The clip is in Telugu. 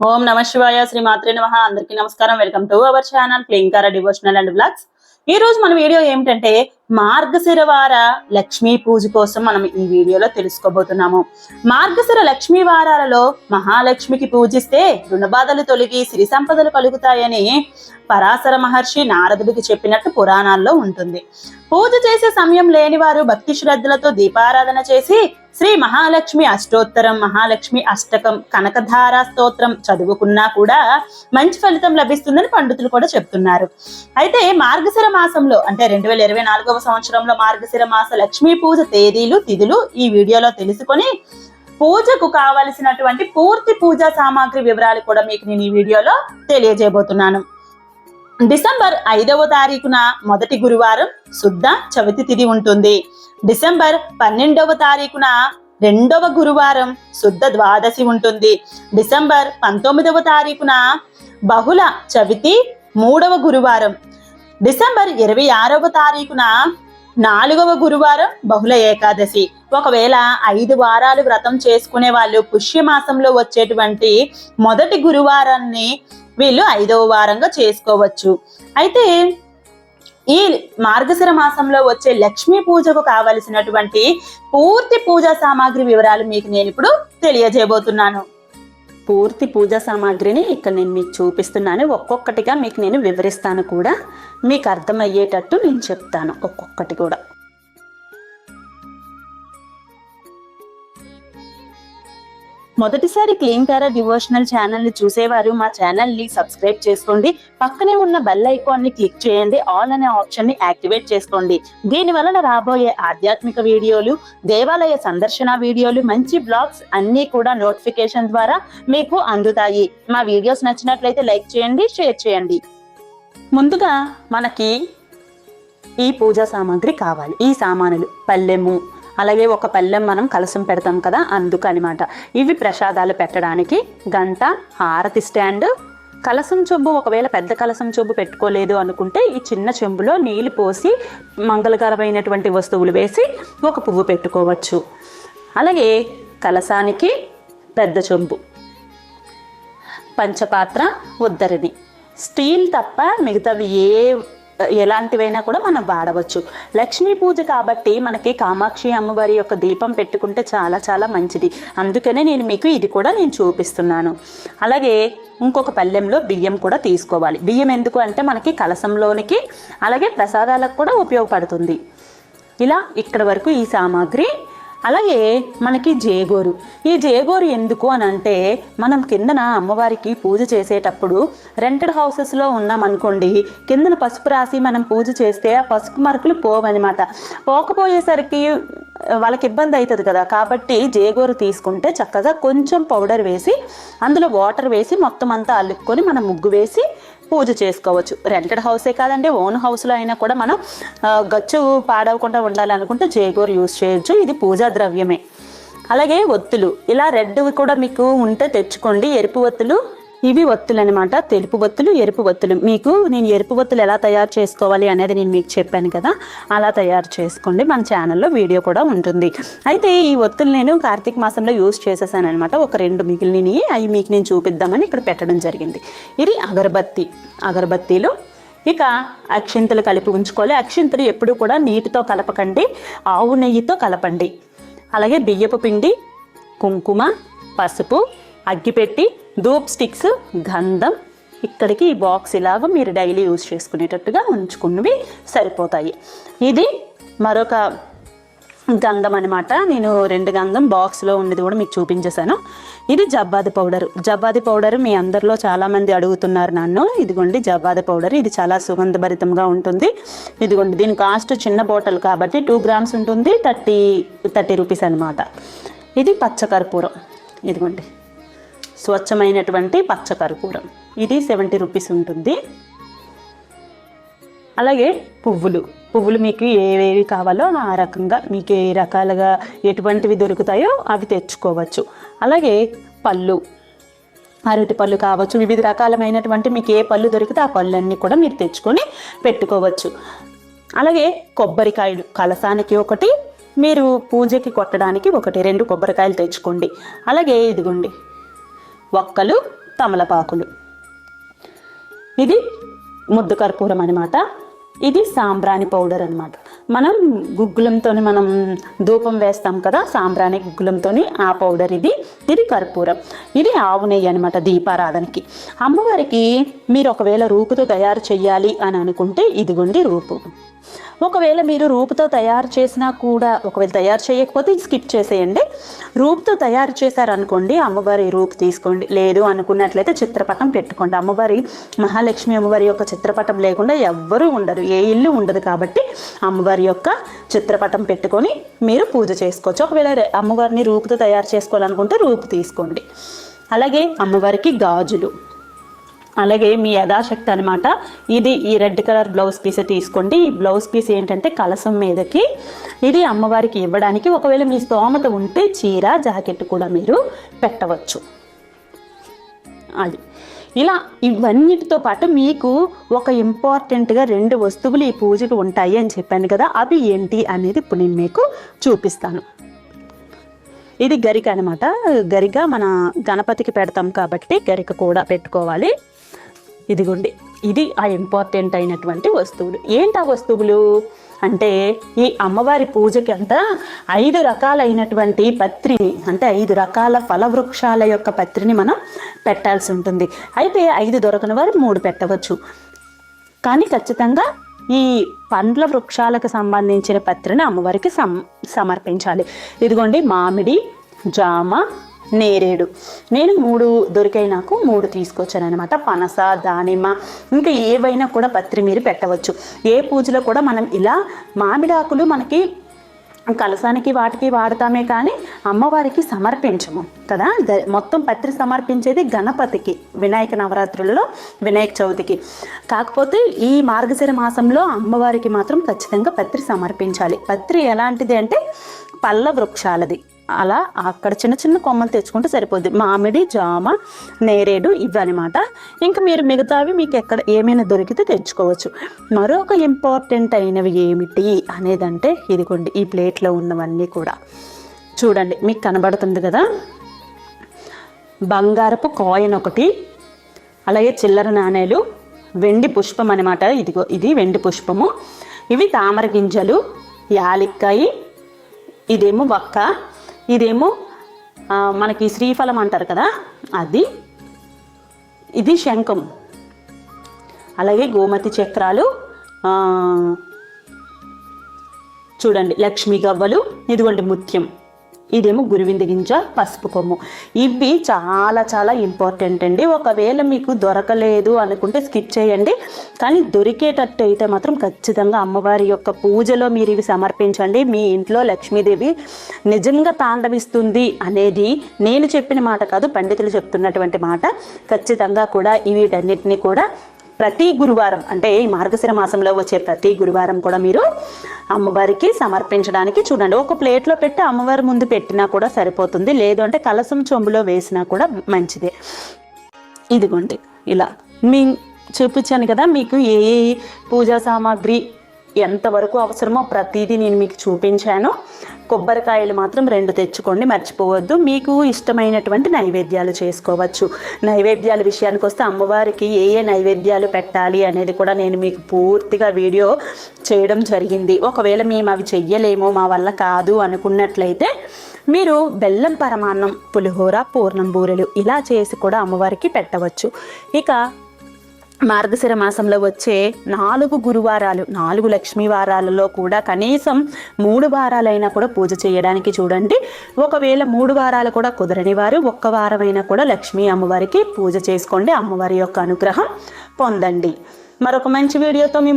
ఓం నమ శివాయ శ్రీ మాత్రే నమ. అందరికీ నమస్కారం. వెల్కమ్ టు అవర్ ఛానల్ ప్లేయింకార డివోషనల్ అండ్ బ్లాగ్స్. ఈ రోజు మన వీడియో ఏమిటంటే మార్గశిర వార లక్ష్మీ పూజ కోసం మనం ఈ వీడియోలో తెలుసుకోబోతున్నాము. మార్గశిర లక్ష్మీ వారాలలో మహాలక్ష్మికి పూజిస్తే రుణబాధలు తొలగి సిరి సంపదలు కలుగుతాయని పరాశర మహర్షి నారదుడికి చెప్పినట్టు పురాణాల్లో ఉంటుంది. పూజ చేసే సమయం లేని వారు భక్తి శ్రద్ధలతో దీపారాధన చేసి శ్రీ మహాలక్ష్మి అష్టోత్తరం మహాలక్ష్మి అష్టకం కనకధార స్తోత్రం చదువుకున్నా కూడా మంచి ఫలితం లభిస్తుందని పండితులు కూడా చెప్తున్నారు. అయితే మార్గశిర మాసంలో అంటే రెండు వేల ఇరవై నాలుగవ సంవత్సరంలో మార్గశిర మాస లక్ష్మీ పూజ తేదీలు తిథులు ఈ వీడియోలో తెలుసుకొని పూజకు కావలసినటువంటి పూర్తి పూజా సామాగ్రి వివరాలు కూడా మీకు నేను ఈ వీడియోలో తెలియజేయబోతున్నాను. డిసెంబర్ ఐదవ తారీఖున మొదటి గురువారం శుద్ధ చవితి తిథి ఉంటుంది. డిసెంబర్ పన్నెండవ తారీఖున రెండవ గురువారం శుద్ధ ద్వాదశి ఉంటుంది. డిసెంబర్ పంతొమ్మిదవ తారీఖున బహుళ చవితి మూడవ గురువారం డిసెంబర్ ఇరవై ఆరవ తారీఖున నాలుగవ గురువారం బహుళ ఏకాదశి. ఒకవేళ ఐదు వారాలు వ్రతం చేసుకునే వాళ్ళు పుష్యమాసంలో వచ్చేటువంటి మొదటి గురువారాన్ని వీళ్ళు ఐదవ వారంగా చేసుకోవచ్చు. అయితే ఈ మార్గశిర మాసంలో వచ్చే లక్ష్మీ పూజకు కావలసినటువంటి పూర్తి పూజా సామాగ్రి వివరాలు మీకు నేను ఇప్పుడు తెలియజేయబోతున్నాను. పూర్తి పూజా సామాగ్రిని ఇక్కడ నేను మీకు చూపిస్తున్నాను. ఒక్కొక్కటిగా మీకు నేను వివరిస్తాను కూడా. మీకు అర్థమయ్యేటట్టు నేను చెప్తాను ఒక్కొక్కటి కూడా. మొదటిసారి క్లీన్ కారా డివోషనల్ ఛానల్ని చూసేవారు మా ఛానల్ని సబ్స్క్రైబ్ చేసుకోండి. పక్కనే ఉన్న బెల్ ఐకాన్ని క్లిక్ చేయండి. ఆల్ అనే ఆప్షన్ని యాక్టివేట్ చేసుకోండి. దీని వలన రాబోయే ఆధ్యాత్మిక వీడియోలు దేవాలయ సందర్శన వీడియోలు మంచి బ్లాగ్స్ అన్నీ కూడా నోటిఫికేషన్ ద్వారా మీకు అందుతాయి. మా వీడియోస్ నచ్చినట్లయితే లైక్ చేయండి షేర్ చేయండి. ముందుగా మనకి ఈ పూజా సామాగ్రి కావాలి. ఈ సామానులు పల్లెము అలాగే ఒక పళ్ళెం మనం కలసం పెడతాం కదా అందుకనమాట. ఇవి ప్రసాదాలు పెట్టడానికి గంట హారతి స్టాండ్. కలసం చెంబు ఒకవేళ పెద్ద కలసం చెంబు పెట్టుకోలేదు అనుకుంటే ఈ చిన్న చెంబులో నీళ్ళు పోసి మంగళకరమైనటువంటి వస్తువులు వేసి ఒక పువ్వు పెట్టుకోవచ్చు. అలాగే కలసానికి పెద్ద చెంబు. పంచపాత్ర ఉద్దరిని స్టీల్ తప్ప మిగతావి ఏ ఎలాంటివైనా కూడా మనం వాడవచ్చు. లక్ష్మీ పూజ కాబట్టి మనకి కామాక్షి అమ్మవారి యొక్క దీపం పెట్టుకుంటే చాలా చాలా మంచిది. అందుకనే నేను మీకు ఇది కూడా నేను చూపిస్తున్నాను. అలాగే ఇంకొక పళ్ళెంలో బియ్యం కూడా తీసుకోవాలి. బియ్యం ఎందుకు అంటే మనకి కలసంలోనికి అలాగే ప్రసాదాలకు కూడా ఉపయోగపడుతుంది. ఇలా ఇక్కడ వరకు ఈ సామాగ్రి అలాగే మనకి జేగోరు. ఈ జేగోరు ఎందుకు అని అంటే మనం కిందన అమ్మవారికి పూజ చేసేటప్పుడు రెంటెడ్ హౌసెస్లో ఉన్నామనుకోండి కిందన పసుపు రాసి మనం పూజ చేస్తే ఆ పసుపు మరకులు పోవన్నమాట. పోకపోయేసరికి వాళ్ళకి ఇబ్బంది అవుతుంది కదా. కాబట్టి జేగోరు తీసుకుంటే చక్కగా కొంచెం పౌడర్ వేసి అందులో వాటర్ వేసి మొత్తం అంతా అల్లుకొని మనం ముగ్గు వేసి పూజ చేసుకోవచ్చు. రెంటెడ్ హౌసే కాదండి ఓన్ హౌస్లో అయినా కూడా మనం గచ్చు పాడవకుండా ఉండాలనుకుంటే జేగూరు యూజ్ చేయొచ్చు. ఇది పూజా ద్రవ్యమే. అలాగే ఒత్తులు. ఇలా రెడ్ కూడా మీకు ఉంటే తెచ్చుకోండి. ఎరుపు ఒత్తులు ఇవి ఒత్తులు అనమాట తెలుపు ఒత్తులు ఎరుపు ఒత్తులు. మీకు నేను ఎరుపు ఒత్తులు ఎలా తయారు చేసుకోవాలి అనేది నేను మీకు చెప్పాను కదా. అలా తయారు చేసుకోండి. మన ఛానల్లో వీడియో కూడా ఉంటుంది. అయితే ఈ ఒత్తులు నేను కార్తీక మాసంలో యూజ్ చేసేసాను అనమాట ఒక రెండు మిగిలినవి అవి మీకు నేను చూపిద్దామని ఇక్కడ పెట్టడం జరిగింది. ఇది అగరబత్తి. అగరబత్తీలు ఇక అక్షింతలు కలిపి ఉంచుకోవాలి. అక్షింతలు ఎప్పుడు కూడా నీటితో కలపకండి. ఆవు నెయ్యితో కలపండి. అలాగే బియ్యపు పిండి కుంకుమ పసుపు అగ్గిపెట్టి ధూప్ స్టిక్స్ గంధం ఇక్కడికి ఈ బాక్స్ ఇలాగ మీరు డైలీ యూజ్ చేసుకునేటట్టుగా ఉంచుకున్నవి సరిపోతాయి. ఇది మరొక గంధం అనమాట నేను రెండు గంధం బాక్స్లో ఉన్నది కూడా మీకు చూపించేశాను. ఇది జబ్బాది పౌడర్ జబ్బాది పౌడర్ మీ అందరిలో చాలామంది అడుగుతున్నారు నన్ను. ఇదిగోండి జబ్బాది పౌడర్ ఇది చాలా సుగంధభరితంగా ఉంటుంది. ఇదిగోండి దీని కాస్ట్ చిన్న బాటిల్ కాబట్టి టూ గ్రామ్స్ ఉంటుంది. థర్టీ థర్టీ రూపీస్ అనమాట ఇది పచ్చకర్పూరం ఇదిగోండి. స్వచ్ఛమైనటువంటి పచ్చ కర్పూరం ఇది సెవెంటీ రూపీస్ ఉంటుంది. అలాగే పువ్వులు. పువ్వులు మీకు ఏవేవి కావాలో ఆ రకంగా మీకు ఏ రకాలుగా ఎటువంటివి దొరుకుతాయో అవి తెచ్చుకోవచ్చు. అలాగే పళ్ళు. అరటి పళ్ళు కావచ్చు వివిధ రకాలమైనటువంటి మీకు ఏ పళ్ళు దొరికితే ఆ పళ్ళన్నీ కూడా మీరు తెచ్చుకొని పెట్టుకోవచ్చు. అలాగే కొబ్బరికాయలు. కలసానికి ఒకటి మీరు పూజకి కొట్టడానికి ఒకటి రెండు కొబ్బరికాయలు తెచ్చుకోండి. అలాగే ఇదిగోండి. ఒక్కలు తమలపాకులు. ఇది ముద్దు కర్పూరం అనమాట ఇది సాంబ్రాణి పౌడర్ అనమాట మనం గుగ్గులంతో మనం ధూపం వేస్తాం కదా సాంబ్రాణి గుగ్గులంతో ఆ పౌడర్ ఇది. ఇది కర్పూరం. ఇది ఆవు నెయ్యి అనమాట దీపారాధనకి. అమ్మవారికి మీరు ఒకవేళ రూపుతో తయారు చేయాలి అని అనుకుంటే ఇదిగోండి రూపు. ఒకవేళ మీరు రూపుతో తయారు చేసినా కూడా ఒకవేళ తయారు చేయకపోతే స్కిప్ చేసేయండి. రూపుతో తయారు చేశారనుకోండి అమ్మవారి రూపు తీసుకోండి. లేదు అనుకున్నట్లయితే చిత్రపటం పెట్టుకోండి. అమ్మవారి మహాలక్ష్మి అమ్మవారి యొక్క చిత్రపటం లేకుండా ఎవ్వరూ ఉండరు. ఏ ఇల్లు ఉండదు కాబట్టి అమ్మవారి యొక్క చిత్రపటం పెట్టుకొని మీరు పూజ చేసుకోవచ్చు. ఒకవేళ అమ్మవారిని రూపుతో తయారు చేసుకోవాలనుకుంటే రూపు తీసుకోండి. అలాగే అమ్మవారికి గాజులు. అలాగే మీ యథాశక్తి అనమాట ఇది ఈ రెడ్ కలర్ బ్లౌజ్ పీస్ తీసుకోండి. ఈ బ్లౌజ్ పీస్ ఏంటంటే కలసం మీదకి ఇది అమ్మవారికి ఇవ్వడానికి. ఒకవేళ మీ స్తోమత ఉంటే చీర జాకెట్ కూడా మీరు పెట్టవచ్చు. అది. ఇలా ఇవన్నిటితో పాటు మీకు ఒక ఇంపార్టెంట్గా రెండు వస్తువులు ఈ పూజకు ఉంటాయి అని చెప్పాను కదా అవి ఏంటి అనేది ఇప్పుడు నేను మీకు చూపిస్తాను. ఇది గరిక అనమాట గరిక మన గణపతికి పెడతాం కాబట్టి గరిక కూడా పెట్టుకోవాలి. ఇదిగోండి ఇది ఆ ఇంపార్టెంట్ అయినటువంటి వస్తువులు. ఏంటి ఆ వస్తువులు? అంటే ఈ అమ్మవారి పూజకి అంతా ఐదు రకాలైనటువంటి పత్రిని అంటే ఐదు రకాల ఫలవృక్షాల యొక్క పత్రిని మనం పెట్టాల్సి ఉంటుంది. అయితే ఐదు దొరకని వారు మూడు పెట్టవచ్చు. కానీ ఖచ్చితంగా ఈ పండ్ల వృక్షాలకు సంబంధించిన పత్రిని అమ్మవారికి సమ్ సమర్పించాలి. ఇదిగోండి మామిడి జామ నేరేడు. నేను మూడు దొరికాయి నాకు మూడు తీసుకొచ్చాను అనమాట పనస దానిమ్మ ఇంకా ఏవైనా కూడా పత్రి మీరు పెట్టవచ్చు. ఏ పూజలో కూడా మనం ఇలా మామిడాకులు మనకి కలసానికి వాటికి వాడతామే కానీ అమ్మవారికి సమర్పించము కదా? ద- మొత్తం పత్రి సమర్పించేది గణపతికి వినాయక నవరాత్రులలో వినాయక చవితికి. కాకపోతే ఈ మార్గశిర మాసంలో అమ్మవారికి మాత్రం ఖచ్చితంగా పత్రి సమర్పించాలి. పత్రి ఎలాంటిది అంటే పళ్ళ వృక్షాలది. అలా అక్కడ చిన్న చిన్న కొమ్మలు తెచ్చుకుంటే సరిపోద్ది. మామిడి జామ నేరేడు ఇవన్నమాట. ఇంకా మీరు మిగతావి మీకు ఎక్కడ ఏమైనా దొరికితే తెచ్చుకోవచ్చు. మరొక ఇంపార్టెంట్ అయినవి ఏమిటి అనేదంటే ఇదిగోండి ఈ ప్లేట్లో ఉన్నవన్నీ కూడా. చూడండి మీకు కనబడుతుంది కదా? బంగారపు కాయిన్ ఒకటి అలాగే చిల్లర నాణేలు వెండి పుష్పం అనమాట ఇదిగో ఇది వెండి పుష్పము. ఇవి తామర గింజలు యాలిక్కాయి ఇదేమో వక్క ఇదేమో మనకి శ్రీఫలం అంటారు కదా అది. ఇది శంఖం. అలాగే గోమతి చక్రాలు చూడండి లక్ష్మీ గవ్వలు ఇదిగోండి ముత్యం. ఇదేమో గురువింద గింజ పసుపు కొమ్ము. ఇవి చాలా చాలా ఇంపార్టెంట్ అండి. ఒకవేళ మీకు దొరకలేదు అనుకుంటే స్కిప్ చేయండి. కానీ దొరికేటట్టు అయితే మాత్రం ఖచ్చితంగా అమ్మవారి యొక్క పూజలో మీరు ఇవి సమర్పించండి. మీ ఇంట్లో లక్ష్మీదేవి నిజంగా తాండవిస్తుంది అనేది నేను చెప్పిన మాట కాదు పండితులు చెప్తున్నటువంటి మాట. ఖచ్చితంగా కూడా వీటన్నిటిని కూడా ప్రతి గురువారం అంటే ఈ మార్గశిర మాసంలో వచ్చే ప్రతి గురువారం కూడా మీరు అమ్మవారికి సమర్పించడానికి చూడండి. ఒక ప్లేట్లో పెట్టి అమ్మవారి ముందు పెట్టినా కూడా సరిపోతుంది. లేదు అంటే కలసం చెంబులో వేసినా కూడా మంచిదే. ఇదిగోండి ఇలా. మీ చూపించాను కదా మీకు ఏ ఏ పూజా సామాగ్రి ఎంతవరకు అవసరమో ప్రతిదీ నేను మీకు చూపించాను. కొబ్బరికాయలు మాత్రం రెండు తెచ్చుకోండి మర్చిపోవద్దు. మీకు ఇష్టమైనటువంటి నైవేద్యాలు చేసుకోవచ్చు. నైవేద్యాల విషయానికి వస్తే అమ్మవారికి ఏ ఏ నైవేద్యాలు పెట్టాలి అనేది కూడా నేను మీకు పూర్తిగా వీడియో చేయడం జరిగింది. ఒకవేళ మేము అవి చెయ్యలేము మా వల్ల కాదు అనుకున్నట్లయితే మీరు బెల్లం పరమాన్నం పులిహోర పూర్ణం బూరెలు ఇలా చేసి కూడా అమ్మవారికి పెట్టవచ్చు. ఇక మార్గశిర మాసంలో వచ్చే నాలుగు గురువారాలు నాలుగు లక్ష్మీ వారాలలో కూడా కనీసం మూడు వారాలైనా కూడా పూజ చేయడానికి చూడండి. ఒకవేళ మూడు వారాలు కూడా కుదరని వారు ఒక్క వారమైనా కూడా లక్ష్మీ అమ్మవారికి పూజ చేసుకోండి అమ్మవారి యొక్క అనుగ్రహం పొందండి. మరొక మంచి వీడియోతో మేము